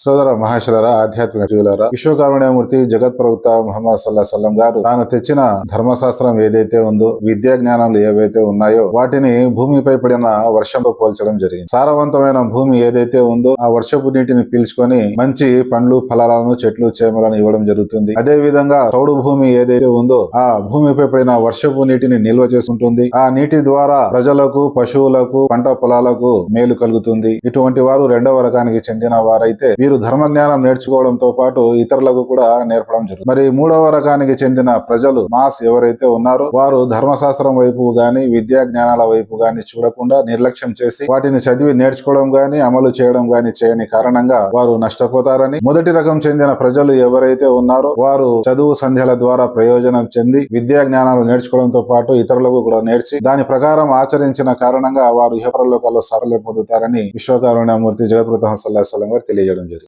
సోదర మహేశ్వర ఆధ్యాత్మిక జీవులరా విశ్వకారుణ్యమూర్తి జగత్ ప్రవక్త మహమ్మద్ సల్లా సల్లం గారు తాను తెచ్చిన ధర్మశాస్త్రం ఏదైతే ఉందో విద్యా జ్ఞానాలు ఏవైతే ఉన్నాయో వాటిని భూమిపై పడిన వర్షంతో పోల్చడం జరిగింది. సారవంతమైన భూమి ఏదైతే ఉందో ఆ వర్షపు నీటిని పీల్చుకొని మంచి పండ్లు ఫలాలను చెట్లు చేమలను ఇవ్వడం జరుగుతుంది. అదే విధంగా చౌడు భూమి ఏదైతే ఉందో ఆ భూమిపై పడిన వర్షపు నీటిని నిల్వ చేసుకుంటుంది ఆ నీటి ద్వారా ప్రజలకు పశువులకు పంట పొలాలకు మేలు కలుగుతుంది. ఇటువంటి వారు రెండవ రకానికి చెందిన వారైతే వీరు ధర్మ జ్ఞానం నేర్చుకోవడంతో పాటు ఇతరులకు కూడా నేర్పడం జరుగుతుంది. మరి మూడవ రకానికి చెందిన ప్రజలు మాస్ ఎవరైతే ఉన్నారో వారు ధర్మశాస్త్రం వైపు గాని విద్యా జ్ఞానాల వైపు గాని చూడకుండా నిర్లక్ష్యం చేసి వాటిని చదివి నేర్చుకోవడం గాని అమలు చేయడం గాని చేయని కారణంగా వారు నష్టపోతారని మొదటి రకం చెందిన ప్రజలు ఎవరైతే ఉన్నారో వారు చదువు సంధ్యల ద్వారా ప్రయోజనం చెంది విద్యా జ్ఞానాలు నేర్చుకోవడంతో పాటు ఇతరులకు కూడా నేర్చి దాని ప్రకారం ఆచరించిన కారణంగా వారు ఇహపరలోకాల్లో సాఫల్యం పొందుతారని విశ్వకారుణ్యమూర్తి జగత్ప్రతం సల్లాహం గారు తెలియజేయడం